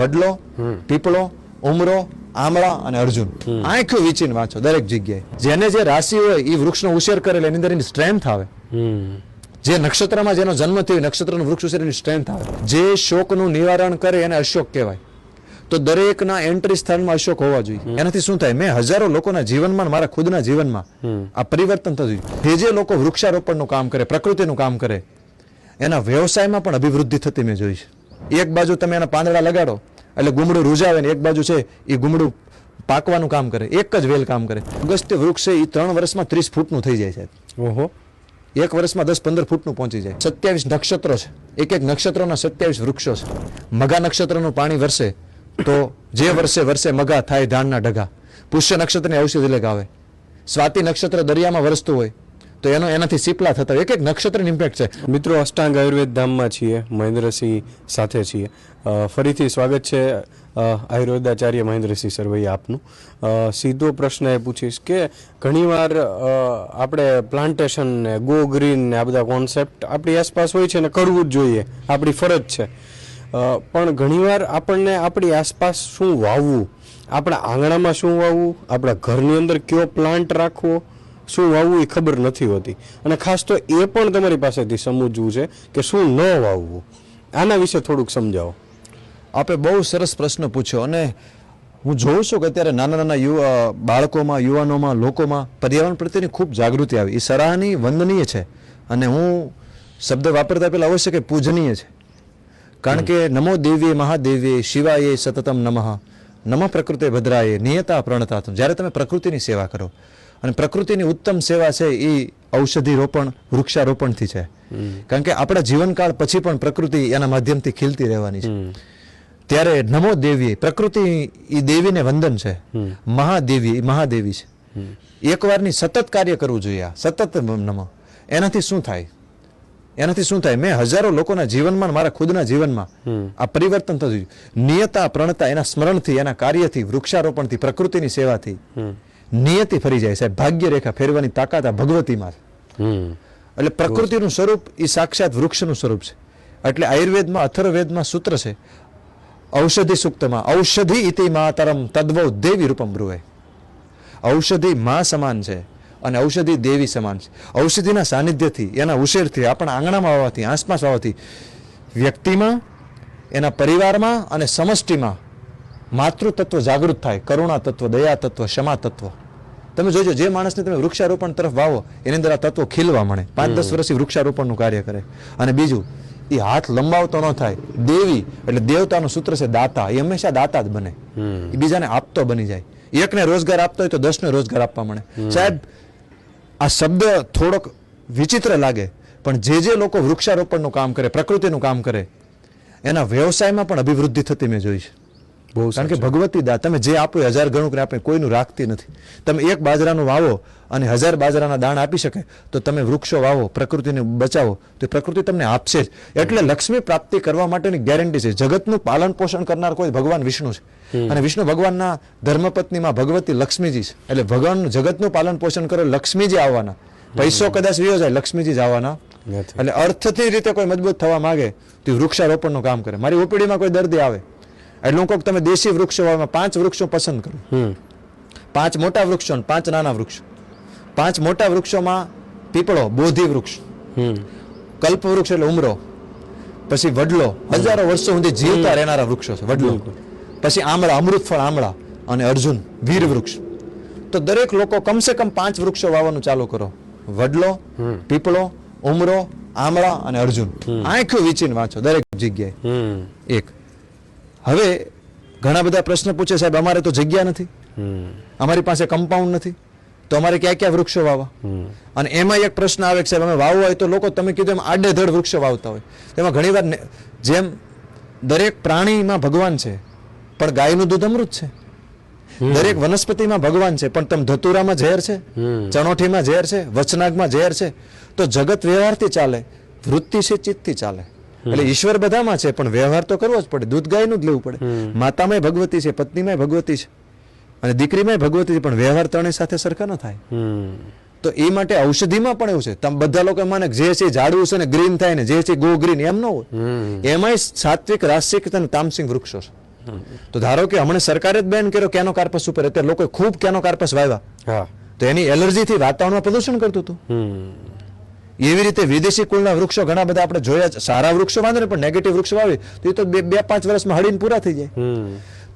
વડલો પીપળો ઉમરો આમળા અને અર્જુન. આંખો વીચીને વાંચો દરેક જગ્યાએ. જેને જે રાશિ હોય એ વૃક્ષનો ઉછેર કરેલ એની અંદર એની સ્ટ્રેન્થ આવે. જે નક્ષત્રમાં જેનો જન્મ થયો નક્ષત્રનું વૃક્ષ ઉછેર એની સ્ટ્રેન્થ આવે. જે શોકનું નિવારણ કરે એને અશોક કહેવાય. તો દરેકના એન્ટ્રી સ્થાનમાં અશોક હોવા જોઈએ. એનાથી શું થાય? મેં હજારો લોકોના જીવનમાં મારા ખુદના જીવનમાં આ પરિવર્તન થતું જે જે લોકો વૃક્ષારોપણનું કામ કરે પ્રકૃતિનું કામ કરે એના વ્યવસાયમાં પણ અભિવૃદ્ધિ થતી મેં જોઈ છે. એક બાજુ તમે એના પાંદડા લગાડો એટલે ગુમડું રૂજાવે ને એક બાજુ છે એ ગુમડું પાકવાનું કામ કરે એક જ વેલ કામ કરે. અગસ્ત્ય વૃક્ષ છે એ ત્રણ વર્ષમાં ત્રીસ ફૂટનું થઈ જાય છે ઓહો. એક વર્ષમાં દસ પંદર ફૂટનું પહોંચી જાય. સત્યાવીસ નક્ષત્રો છે. એક એક નક્ષત્રોના સત્યાવીસ વૃક્ષો છે. મગા નક્ષત્રનું પાણી વરસે તો જે વર્ષે વર્ષે મગા થાય ધાનના ઢગા. પુષ્ય નક્ષત્રની ઔષધિ લગાવે. સ્વાતિ નક્ષત્ર દરિયામાં વરસતું હોય તો એનો એનાથી સીપલા થતા એક એક નક્ષત્રની ઇમ્પેક્ટ છે. મિત્રો, અષ્ટાંગ આયુર્વેદ ધામમાં છીએ, મહેન્દ્રસિંહ સાથે છીએ. ફરીથી સ્વાગત છે આયુર્વેદાચાર્ય મહેન્દ્રસિંહ સરવૈયા આપનું. સીધો પ્રશ્ન એ પૂછીશ કે ઘણીવાર આપણે પ્લાન્ટેશન ને ગો ગ્રીન ને, આ બધા કોન્સેપ્ટ આપણી આસપાસ હોય છે ને કરવું જ જોઈએ. આપણી ફરજ છે. પણ ઘણીવાર આપણને આપણી આસપાસ શું વાવવું? આપણા આંગણામાં શું વાવવું? આપણા ઘરની અંદર કયો પ્લાન્ટ રાખવો? શું વાવવું એ ખબર નથી હોતી. અને ખાસ તો એ પણ તમારી પાસેથી સમજવું છે કે શું ન વાવવું. આના વિશે થોડુંક સમજાવો. આપે બહુ સરસ પ્રશ્ન પૂછ્યો અને હું જોઉં છું કે અત્યારે નાના નાના યુવા બાળકોમાં યુવાનોમાં લોકોમાં પર્યાવરણ પ્રત્યેની ખૂબ જાગૃતિ આવી. એ સરાહની વંદનીય છે. અને હું શબ્દ વાપરતા પહેલાં અવશ્ય કે પૂજનીય છે. કારણ કે નમો દેવીએ મહાદેવીએ શિવાય સતતમ નમઃ. નમઃ પ્રકૃતિ ભદ્રાએ નિયતા પ્રણતા જ્યારે તમે પ્રકૃતિની સેવા કરો અને પ્રકૃતિની ઉત્તમ સેવા છે એ ઔષધિ રોપણ વૃક્ષારોપણથી છે. કારણ કે આપણા જીવનકાળ પછી પણ પ્રકૃતિ એના માધ્યમથી ખીલતી રહેવાની છે. ત્યારે નમો દેવી પ્રકૃતિ એ દેવીને વંદન છે. મહાદેવી મહાદેવી છે. એકવારની સતત કાર્ય કરવું જોઈએ સતત નમો. એનાથી શું થાય? એનાથી શું થાય? મેં હજારો લોકોના જીવનમાં મારા ખુદના જીવનમાં આ પરિવર્તન થતું નિયતા પ્રણતા એના સ્મરણથી એના કાર્યથી વૃક્ષારોપણથી પ્રકૃતિની સેવાથી નિયતિ ફરી જાય સાહેબ. ભાગ્ય રેખા ફેરવાની તાકાત આ ભગવતીમાં છે. એટલે પ્રકૃતિનું સ્વરૂપ એ સાક્ષાત વૃક્ષનું સ્વરૂપ છે. એટલે આયુર્વેદમાં અથર્વવેદમાં સૂત્ર છે ઔષધિ સૂક્તમાં ઔષધિ ઇતિ માતરમ તદ્વો દેવી રૂપમ બ્રુવે. ઔષધિ માં સમાન છે અને ઔષધિ દેવી સમાન છે. ઔષધિના સાનિધ્યથી એના ઉશેરથી આપણા આંગણામાં આવવાથી આસપાસ આવવાથી વ્યક્તિમાં એના પરિવારમાં અને સમષ્ટિમાં માતૃતત્વ જાગૃત થાય. કરુણા તત્વ દયા તત્વ ક્ષમા તત્વ. તમે જોજો જે માણસને તમે વૃક્ષારોપણ તરફ વાવો એની અંદર આ તત્વો ખીલવા મળે. પાંચ દસ વર્ષથી વૃક્ષારોપણનું કાર્ય કરે. અને બીજું એ હાથ લંબાવતો ન થાય. દેવી એટલે દેવતાનું સૂત્ર છે દાતા. એ હંમેશા દાતા જ બને. એ બીજાને આપતો બની જાય. એકને રોજગાર આપતો હોય તો દસને રોજગાર આપવા મળે. સાહેબ આ શબ્દ થોડોક વિચિત્ર લાગે પણ જે જે લોકો વૃક્ષારોપણનું કામ કરે પ્રકૃતિનું કામ કરે એના વ્યવસાયમાં પણ અભિવૃદ્ધિ થતી મેં જોઈ છે. કારણ કે ભગવતી દા તમે જે આપો હજાર ગણું આપણે કોઈનું રાખતી નથી. તમે એક બાજરાનું વાવો અને હજાર બાજરાના દાણ આપી શકે તો તમે વૃક્ષો વાવો પ્રકૃતિને બચાવો તો પ્રકૃતિ તમને આપશે જ. એટલે લક્ષ્મી પ્રાપ્તિ કરવા માટેની ગેરંટી છે. જગતનું પાલન પોષણ કરનાર કોઈ ભગવાન વિષ્ણુ છે. અને વિષ્ણુ ભગવાનના ધર્મપત્નીમાં ભગવતી લક્ષ્મીજી છે. એટલે ભગવાન જગતનું પાલન પોષણ કરે લક્ષ્મીજી આવવાના. પૈસો કદાચ વિયો જાય લક્ષ્મીજી જ આવવાના. એટલે અર્થથી રીતે કોઈ મજબૂત થવા માંગે તો વૃક્ષારોપણનું કામ કરે. મારી ઓપીડીમાં કોઈ દર્દી આવે એટલે હું કહું તમે દેશી વૃક્ષો વાવવામાં પાંચ વૃક્ષો પસંદ કરો. પાંચ મોટા વૃક્ષો અને પાંચ નાના વૃક્ષો. પાંચ મોટા વૃક્ષોમાં પીપળો બોધી વૃક્ષ. કલ્પ વૃક્ષ એટલે ઉમરો. પછી વડલો. હજારો વર્ષો સુધી જીવતા રહેનારા વૃક્ષો છે વડલો. પછી આમળા અમૃત ફળ આમળા અને અર્જુન વીર વૃક્ષ. તો દરેક લોકો કમસે કમ પાંચ વૃક્ષો વાવવાનું ચાલુ કરો. વડલો પીપળો ઉમરો આમળા અને અર્જુન. આંખો વીચીને વાંચો દરેક જગ્યાએ. એક. હવે ઘણા બધા પ્રશ્ન પૂછે સાહેબ અમારે તો જગ્યા નથી. અમારી પાસે કમ્પાઉન્ડ નથી. તો અમારે ક્યાં ક્યાં વૃક્ષો વાવવા? અને એમાં એક પ્રશ્ન આવે કે સાહેબ અમે વાવવા હોય તો લોકો તમે કીધું એમ આડેધડ વૃક્ષો વાવતા હોય. તેમાં ઘણીવાર જેમ દરેક પ્રાણીમાં ભગવાન છે પણ ગાયનું દૂધ અમૃત છે. દરેક વનસ્પતિમાં ભગવાન છે પણ તમે ધતુરામાં ઝેર છે ચણોઠીમાં ઝેર છે વચનાગમાં ઝેર છે. તો જગત વ્યવહારથી ચાલે વૃત્તિ છે ચિત્તથી ચાલે. એટલે ઈશ્વર બધામાં છે પણ વ્યવહાર તો કરવો જ પડે. દૂધ ગાયનું જ લેવું પડે. માતામાં ભગવતી છે પત્નીમાં ભગવતી છે. અને દીકરીમાં ભગવતી છે પણ વ્યવહાર ત્રણેય સાથે સરખા ન થાય. તો એ માટે ઔષધિમાં પણ એવું છે. તમે બધા લોકો માને જે છે ઝાડવું છે ને ગ્રીન થાય ને જે છે ગો ગ્રીન એમ ન હોય. એમાંય સાત્વિક રાસિક અને તામસિક વૃક્ષો છે. તો ધારો કે હમણાં સરકારે જ બેન કર્યો કેનો કાર્પસ ઉપર અત્યારે લોકો ખૂબ કેનો કાર્પસ વાવ્યા. તો એની એલર્જીથી વાતાવરણમાં પ્રદૂષણ કરતું હતું. એવી રીતે વિદેશી કુલના વૃક્ષો ઘણા બધા આપણે જોયા છે. સારા વૃક્ષો વાંધો ને પણ નેગેટિવ વૃક્ષો વાવી તો એ તો બે બે પાંચ વર્ષમાં હળીને પૂરા થઈ જાય.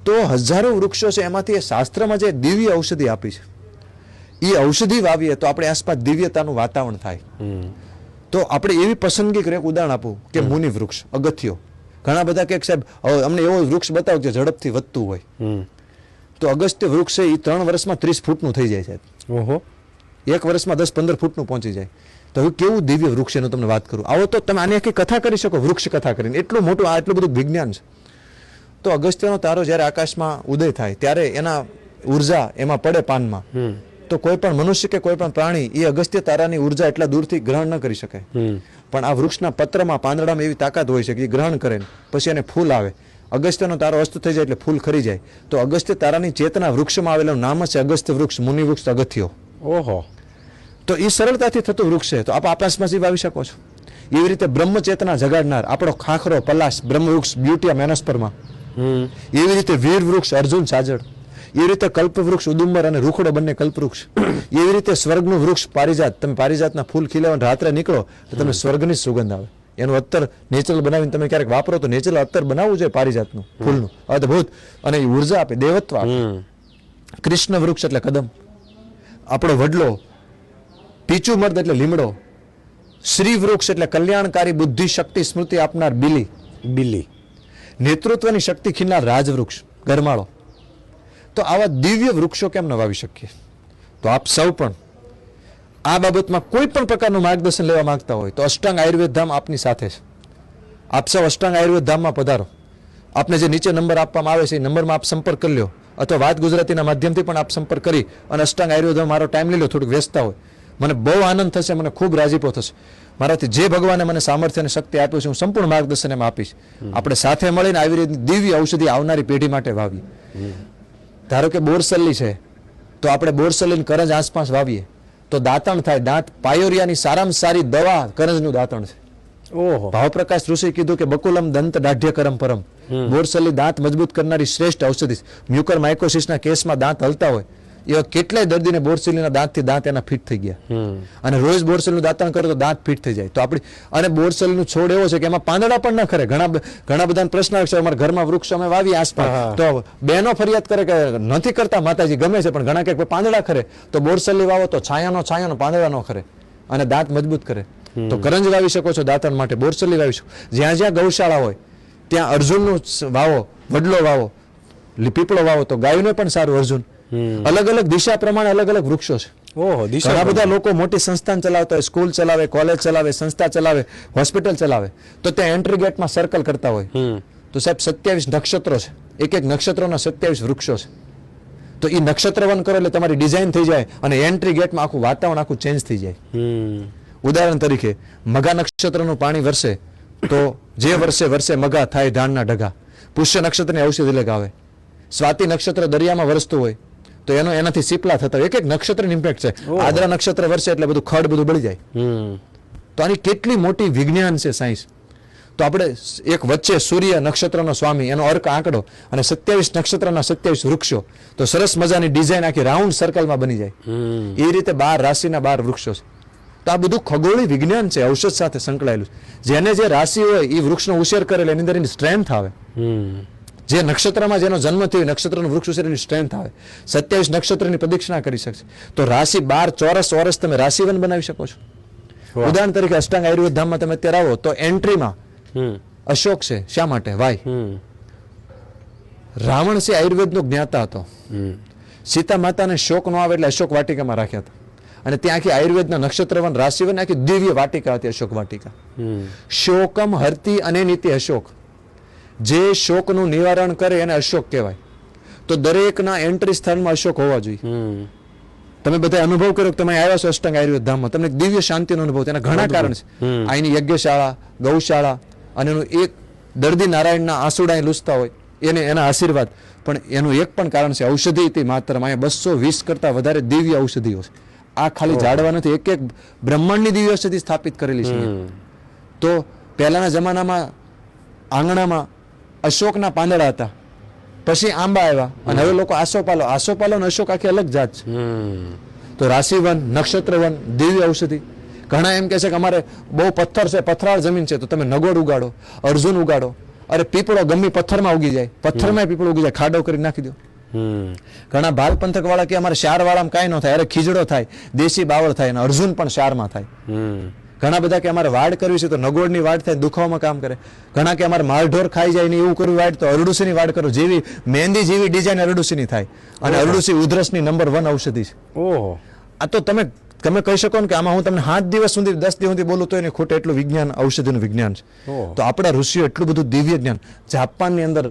તો હજારો વૃક્ષો છે એમાંથી એ શાસ્ત્રમાં જે દિવ્ય ઔષધિ આપી છે. એ ઔષધિ વાવીએ તો આપણે આસપાસ દિવ્યતાનું વાતાવરણ થાય. તો આપણે એવી પસંદગી કરીએ ઉદાહરણ આપું કે મુનિ વૃક્ષ અગત્યો ઘણા બધા કે સાહેબ અમને એવો વૃક્ષ બતાવો કે જે ઝડપથી વધતું હોય. તો અગસ્ત્ય વૃક્ષ છે એ ત્રણ વર્ષમાં ત્રીસ ફૂટનું થઈ જાય છે ઓહો. એક વર્ષમાં દસ પંદર ફૂટનું પહોંચી જાય. તો હવે કેવું દિવ્ય વૃક્ષ એનું તમને વાત કરું? આવો તો તમે આની આખી કથા કરી શકો વૃક્ષ કથા કરીને. એટલું મોટું આ એટલું બધું વિજ્ઞાન છે. તો અગસ્ત્યનો તારો જ્યારે આકાશમાં ઉદય થાય ત્યારે એના ઊર્જા એમાં પડે પાનમાં. તો કોઈ પણ મનુષ્ય કે કોઈ પણ પ્રાણી એ અગસ્ત્ય તારાની ઊર્જા એટલા દૂરથી ગ્રહણ ન કરી શકે. પણ આ વૃક્ષના પત્રમાં પાંદડામાં એવી તાકાત હોય છે કે એ ગ્રહણ કરે ને પછી એને ફૂલ આવે. અગસ્ત્યનો તારો અસ્ત થઈ જાય એટલે ફૂલ ખરી જાય. તો અગસ્ત્ય તારાની ચેતના વૃક્ષમાં આવેલું નામ છે અગસ્ત્ય વૃક્ષ મુનિ વૃક્ષ અગત્યો ઓહો. તો એ સરળતાથી થતું વૃક્ષ છે. તો આપ આપાસમાંથી વાવી શકો છો. એવી રીતે બ્રહ્મ ચેતના જગાડનાર આપણો ખાખરો પલાશ બ્રહ્મવૃક્ષ બ્યુટી બ્યુટિયા મેનસ્પરમાં હમ. એવી રીતે વીર વૃક્ષ અર્જુન સાજળ. એવી રીતે કલ્પ વૃક્ષ ઉદુંબર અને રૂખડો બંને કલ્પ વૃક્ષ એવી રીતે સ્વર્ગનું વૃક્ષ પારિજાત. તમે પારિજાતના ફૂલ ખીલે રાત્રે નીકળો તો તમને સ્વર્ગની સુગંધ આવે. એનું અત્તર નેચરલ બનાવીને તમે ક્યારેક વાપરો તો નેચરલ અત્તર બનાવવું જોઈએ પારિજાતનું ફૂલનું. અદભુત. અને એ ઊર્જા આપે દેવત્વ આપે. કૃષ્ણ વૃક્ષ એટલે કદમ. આપણો વડલો પીચું મર્દ એટલે લીમડો શ્રી વૃક્ષ એટલે કલ્યાણકારી બુદ્ધિ શક્તિ સ્મૃતિ આપનાર બિલી બિલી. નેતૃત્વની શક્તિ ખીલનાર રાજવૃક્ષ, ગરમાળો. તો આવા દિવ્ય વૃક્ષો કેમ ન વાવી શકીએ? તો આપ સૌ પણ આ બાબતમાં કોઈ પણ પ્રકારનું માર્ગદર્શન લેવા માંગતા હોય તો અષ્ટાંગ આયુર્વેદ ધામ આપની સાથે છે. આપ સૌ અષ્ટાંગ આયુર્વેદ ધામમાં પધારો. આપને જે નીચે નંબર આપવામાં આવે છે એ નંબરમાં આપ સંપર્ક કરી લો અથવા વાત ગુજરાતીના માધ્યમથી પણ આપ સંપર્ક કરી અને અષ્ટાંગ આયુર્વેદમાં મારો ટાઈમ લઈ લો થોડુંક વ્યસ્તતા હોય. મને બહુ આનંદ થશે મને ખૂબ રાજીપો થશે. મારાથી જે ભગવાને મને સામર્થ્ય અને શક્તિ આપ્યું છે હું સંપૂર્ણ માર્ગદર્શન એમાં આપીશ આપણે સાથે મળીને આવી રીતની દિવ્ય ઔષધિ આવનારી પેઢી માટે વાવીએ. ધારો કે બોરસલ્લી છે તો આપણે બોરસલ્લીને કરંજ આસપાસ વાવીએ. તો દાંતણ થાય દાંત પાયોરિયાની સારામાં સારી દવા કરંજનું દાંતણ છે. ઓહો. ભાવપ્રકાશ ઋષિ કીધું કે બકુલમ દંત દાઢ્ય કરમ પરમ. બોરસલ્લી દાંત મજબૂત કરનારી શ્રેષ્ઠ ઔષધિ મ્યુકર માઇકોસિસના કેસમાં દાંત હલતા હોય એવા કેટલાય દર્દીને બોરસલીના દાંતથી દાંત એના ફિટ થઈ ગયા. અને રોજ બોરસેલનું દાંતણ કરે તો દાંત ફિટ થઈ જાય. તો આપણી અને બોરસલનું છોડ એવો છે કે એમાં પાંદડા પણ ન ખરે. ઘણા ઘણા બધાને પ્રશ્ન આવે છે અમારા ઘરમાં વૃક્ષ અમે વાવી આસપાસ. તો બહેનો ફરિયાદ કરે કે નથી કરતા માતાજી ગમે છે પણ ઘણા કે પાંદડા ખરે. તો બોરસલી વાવો તો છાયાનો છાયાનો પાંદડા નો ખરે. અને દાંત મજબૂત કરે. તો કરંજ વાવી શકો છો દાંતણ માટે બોરસલી વાવી શકો. જ્યાં જ્યાં ગૌશાળા હોય ત્યાં અર્જુનનું વાવો વડલો વાવો પીપળો વાવો તો ગાયને પણ સારું અર્જુન. અલગ અલગ દિશા પ્રમાણે અલગ અલગ વૃક્ષો છે. ઘણા બધા લોકો મોટી સંસ્થાન ચલાવતા હોય સ્કૂલ ચલાવે કોલેજ ચલાવે સંસ્થા ચલાવે હોસ્પિટલ ચલાવે. તો ત્યાં એન્ટ્રી ગેટમાં સર્કલ કરતા હોય. તો સાહેબ સત્યાવીસ નક્ષત્રો છે. એક એક નક્ષત્રોના સત્યાવીસ વૃક્ષો છે. તો એ નક્ષત્ર વન કરો એટલે તમારી ડિઝાઇન થઈ જાય અને એન્ટ્રી ગેટમાં આખું વાતાવરણ આખું ચેન્જ થઈ જાય. ઉદાહરણ તરીકે મગા નક્ષત્રનું પાણી વરસે તો જે વર્ષે વર્ષે મગા થાય ધાનના ઢગા. પુષ્ય નક્ષત્રની ઔષધિ લગાવે. સ્વાતિ નક્ષત્ર દરિયામાં વરસતું હોય તો એનો એનાથી સીપલા થતા એક એક નક્ષત્રની ઇમ્પેક્ટ છે. આદરા નક્ષત્ર વર્ષે એટલે બધું ખડ બધું બળી જાય. તો આની કેટલી મોટી વિજ્ઞાન છે સાયન્સ તો આપણે એક વચ્ચે સૂર્ય નક્ષત્રનો સ્વામી એનો અર્ક આંકડો અને સત્યાવીસ નક્ષત્રના સત્યાવીસ વૃક્ષો. તો સરસ મજાની ડિઝાઇન આખી રાઉન્ડ સર્કલમાં બની જાય. એ રીતે બાર રાશિના બાર વૃક્ષો છે. તો આ બધું ખગોળી વિજ્ઞાન છે ઔષધ સાથે સંકળાયેલું જેને જે રાશિ હોય એ વૃક્ષનો ઉછેર કરેલ એની અંદર એની સ્ટ્રેન્થ આવે. હમ. જે નક્ષત્રમાં જેનો જન્મ થયો નક્ષત્રનું વૃક્ષ એની સ્ટ્રેન્થ આવે. સત્યાવીસ નક્ષત્રની પ્રદક્ષિણા કરી શકશે. તો રાશિ બાર ચોરસ ચોરસ તમે રાશિવન બનાવી શકો છો. ઉદાહરણ તરીકે અષ્ટાંગ આયુર્વેદ ધામમાં તમે અત્યારે આવો તો એન્ટ્રીમાં અશોક છે. શા માટે? વાય રાવણ છે આયુર્વેદનો જ્ઞાતા હતો. સીતા માતાને શોક ન આવે એટલે અશોક વાટિકામાં રાખ્યા હતા. અને ત્યાં આખી આયુર્વેદના નક્ષત્રવન રાશિવન આખી દિવ્ય વાટિકા હતી અશોક વાટિકા. શોકમ હરતી અને નીતિ અશોક. જે શોકનું નિવારણ કરે એને અશોક કહેવાય. તો દરેકના એન્ટ્રી સ્થાનમાં અશોક હોવા જોઈએ. તમે બધા અનુભવ કર્યો તમે આવ્યા છો અષ્ટાંગ આયુર્વેદ ધામમાં તમને દિવ્ય શાંતિનો અનુભવ તેના ઘણા કારણ છે. અહીંની યજ્ઞશાળા ગૌશાળા અને એનું એક દર્દી નારાયણના આંસુડા લૂછતા હોય. એને એના આશીર્વાદ. પણ એનું એક પણ કારણ છે ઔષધિ તે માત્ર. અહીંયા બસો વીસ કરતા વધારે દિવ્ય ઔષધિઓ છે. આ ખાલી ઝાડવા નથી. એક એક બ્રહ્માંડની દિવ્ય ઔષધિ સ્થાપિત કરેલી છે. તો પહેલાના જમાનામાં આંગણામાં અશોકના પાંદડા હતા. પછી આંબા આવ્યા અને હવે લોકો આસોપાલો આસોપાલો અને અશોક આખી અલગ જાત છે. તો રાશિવન નક્ષત્રવન દેવી ઔષધિ. ઘણા એમ કે છે કે અમારે બહુ પથ્થર છે પથરાળ જમીન છે તો તમે નગોડ ઉગાડો અર્જુન ઉગાડો. અરે પીપળો ગમી પથ્થરમાં ઉગી જાય. પથ્થરમાં પીપળો ઉગી જાય. ખાડો કરી નાખી દો. ઘણા ભાલ પંથક વાળા કે અમારે શાર વાળામાં કાંઈ ન થાય. અરે ખીજડો થાય. દેશી બાવળ થાય અને અર્જુન પણ શારમાં થાય. ઘણા બધા કે અમારે વાડ કરવી છે તો નગોળની વાડ થાય દુખાવામાં કામ કરે. ઘણા કે અમારે માલઢોર ખાઈ જાય ને એવું કરવું વાડ તો અરડુસીની વાડ કરો. જેવી મહેંદી જેવી ડિઝાઇન અરડુસીની થાય. અને અરડુસી ઉધરસની નંબર વન ઔષધિ છે. ઓહો. આ તો તમે તમે કહી શકો ને કે આમાં હું તમને સાત દિવસ સુધી દસ દિવસ સુધી બોલું તો એની ખોટે એટલું વિજ્ઞાન ઔષધિનું વિજ્ઞાન છે. તો આપણા ઋષિઓ એટલું બધું દિવ્ય જ્ઞાન. જાપાનની અંદર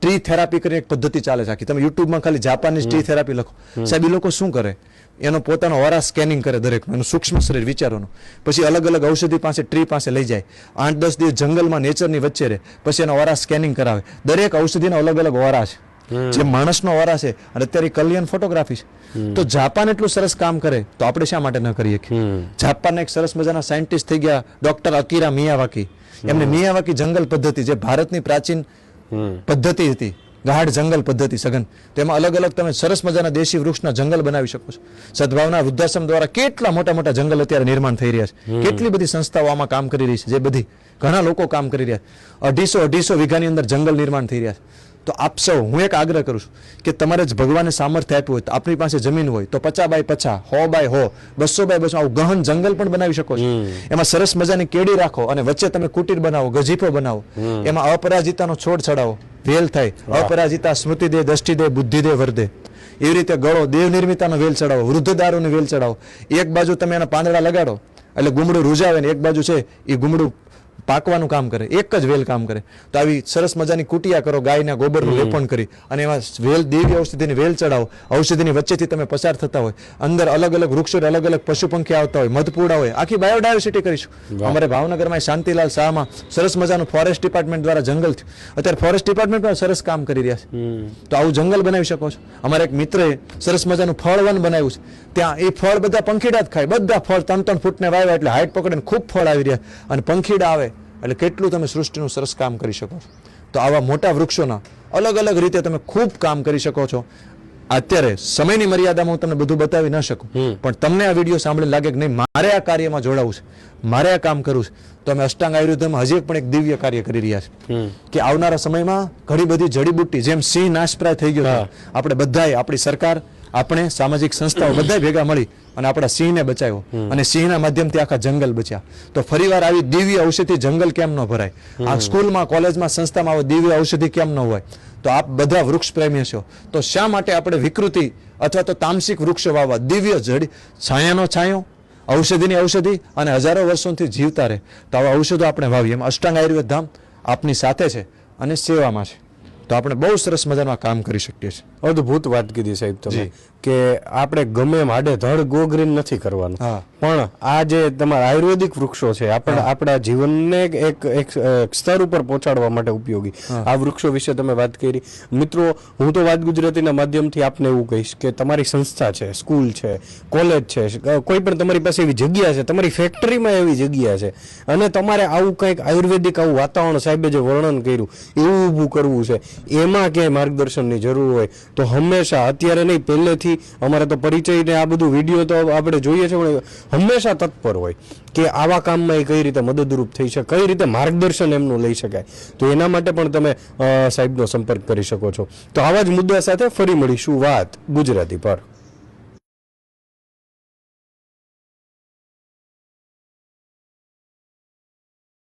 ટ્રી થેરાપી કરીને એક પદ્ધતિ ચાલે છે આખી. તમે યુટ્યુબમાં ખાલી જાપાનની ટ્રી થેરાપી લખો. સાહેબ એ લોકો શું કરે? એનો પોતાનો વારા સ્કેનિંગ કરે દરેક એનું સૂક્ષ્મ શરીર વિચારોનું. પછી અલગ અલગ ઔષધિ પાસે ટ્રી પાસે લઈ જાય. આઠ દસ દિવસ જંગલમાં નેચરની વચ્ચે રહે. પછી એનો ઓરા સ્કેનિંગ કરાવે. દરેક ઔષધિના અલગ અલગ ઓરા છે. જે માણસનો ઓરા છે અને અત્યારે કલ્યાણ ફોટોગ્રાફી છે. તો જાપાન એટલું સરસ કામ કરે તો આપણે શા માટે ન કરીએ જાપાન એક સરસ મજાના સાયન્ટિસ્ટ થઈ ગયા ડોક્ટર અકીરા મિયાવાકી. એમને મિયાવાકી જંગલ પદ્ધતિ જે ભારતની પ્રાચીન પદ્ધતિ હતી. ગાઢ જંગલ પદ્ધતિ સઘન. તેમાં અલગ અલગ તમે સરસ મજાના દેશી વૃક્ષના જંગલ બનાવી શકો છો. સદભાવના વૃદ્ધાશ્રમ દ્વારા કેટલા મોટા મોટા જંગલ અત્યારે નિર્માણ થઈ રહ્યા છે. કેટલી બધી સંસ્થાઓ આમાં કામ કરી રહી છે જે બધી ઘણા લોકો કામ કરી રહ્યા છે. અઢીસો અઢીસો વીઘાની અંદર જંગલ નિર્માણ થઈ રહ્યા છે. તો આપ સૌ હું એક આગ્રહ કરું છું કે તમારે જ ભગવાને સામર્થ્ય આપ્યું હોય તો આપણી પાસે જમીન હોય તો પચા બાય પચા હો બાય હો બસો બાય બસો આવું ગહન જંગલ પણ બનાવી શકો છો. એમાં સરસ મજાની કેડી રાખો અને વચ્ચે તમે કુટીર બનાવો ગજીફો બનાવો. એમાં અપરાજિતાનો છોડ ચડાવો વેલ થાય. અપરાજિતા સ્મૃતિ દે દ્રષ્ટિ દે બુદ્ધિ દે વરદે એવી રીતે ગળો દેવ નિર્મિતાનો વેલ ચડાવો વૃદ્ધ દારૂની વેલ ચડાવો. એક બાજુ તમે એના પાંદડા લગાડો એટલે ગુમડું રૂજાવે ને એક બાજુ છે એ ગુમડું પાકવાનું કામ કરે એક જ વેલ કામ કરે. તો આવી સરસ મજાની કુટિયા કરો ગાયના ગોબરનું લેપણ કરી અને એમાં વેલ દેવી ઔષધિની વેલ ચડાવો. ઔષધિની વચ્ચેથી તમે પસાર થતા હોય. અંદર અલગ અલગ વૃક્ષો અલગ અલગ પશુ પંખી આવતા હોય મધપૂડા હોય આખી બાયોડાયવર્સિટી કરીશું. અમારે ભાવનગરમાં શાંતિલાલ શાહમાં સરસ મજાનું ફોરેસ્ટ ડિપાર્ટમેન્ટ દ્વારા જંગલ થયું. અત્યારે ફોરેસ્ટ ડિપાર્ટમેન્ટ પણ સરસ કામ કરી રહ્યા છે. તો આવું જંગલ બનાવી શકો છો. અમારા એક મિત્રએ સરસ મજાનું ફળવન બનાવ્યું છે. ત્યાં એ ફળ બધા પંખીડા જ ખાય. બધા ફળ ત્રણ ત્રણ ફૂટને વાવ્યા એટલે હાઈટ પકડીને ખૂબ ફળ આવી રહ્યા. અને પંખીડા આવે એટલે કેટલું તમે સૃષ્ટિનું સરસ કામ કરી શકો છો. તો આવા મોટા વૃક્ષોના અલગ અલગ રીતે તમે ખૂબ કામ કરી શકો છો. અત્યારે સમયની મર્યાદામાં હું તમને બધું બતાવી ન શકું. પણ તમને આ વીડિયો સાંભળીને લાગે કે નહીં મારે આ કાર્યમાં જોડાવું છે. મારે આ કામ કરવું છે. તો અમે અષ્ટાંગ આયુર્વેદમાં હજી પણ એક દિવ્ય કાર્ય કરી રહ્યા છે કે આવનારા સમયમાં ઘણી બધી જડીબુટ્ટી જેમ સિંહ નાશપ્રાય થઈ ગયો આપણે બધાએ આપણી સરકાર આપણે સામાજિક સંસ્થાઓ બધા ભેગા મળી અને આપણા સિંહને બચાવ્યો. અને સિંહના માધ્યમથી આખા જંગલ બચ્યા. તો ફરીવાર આવી દિવ્ય ઔષધિ જંગલ કેમ ન ભરાય? આ સ્કૂલમાં કોલેજમાં સંસ્થામાં આવો દિવ્ય ઔષધિ કેમ ન હોય? તો આપ બધા વૃક્ષ પ્રેમી છો. તો શા માટે આપણે વિકૃતિ અથવા તો તામસિક વૃક્ષો વાવવા? દિવ્ય જડી છાયાનો છાંયો ઔષધિની ઔષધિ અને હજારો વર્ષોથી જીવતા રહે. તો આવા ઔષધો આપણે વાવીએ. એમ અષ્ટાંગ આયુર્વેદ ધામ આપની સાથે છે અને સેવામાં છે. તો આપણે બહુ સરસ મજાનું કામ કરી શકીએ છીએ. અદ્ભુત વાત કીધી સાહેબ તમે કે આપણે ગમે માડે ધડ ગોગ્રીન નથી કરવાનું. પણ આ જે તમારા આયુર્વેદિક વૃક્ષો છે આપણા આપણા જીવનને એક એક સ્તર ઉપર પહોંચાડવા માટે ઉપયોગી. આ વૃક્ષો વિશે તમે વાત કરી. મિત્રો હું તો વાત ગુજરાતીના માધ્યમથી આપને એવું કહીશ કે તમારી સંસ્થા છે સ્કૂલ છે કોલેજ છે કોઈ પણ તમારી પાસે એવી જગ્યા છે તમારી ફેક્ટરીમાં એવી જગ્યા છે અને તમારે આવું કંઈક આયુર્વેદિક આવું વાતાવરણ સાહેબે જે વર્ણન કર્યું એવું ઊભું કરવું છે એમાં ક્યાંય માર્ગદર્શનની જરૂર હોય તો હંમેશા અત્યારે નહીં, પહેલેથી અમારે તો પરિચય ને આ બધું વીડિયો તો આપણે જોઈએ છે, પણ હંમેશા તત્પર હોય કે આવા કામમાં એ કઈ રીતે મદદરૂપ થઈ શકે, કઈ રીતે માર્ગદર્શન એમનું લઈ શકાય. તો એના માટે પણ તમે સાહેબનો સંપર્ક કરી શકો છો. તો આવા જ મુદ્દા સાથે ફરી મળીશું વાત ગુજરાતી પર.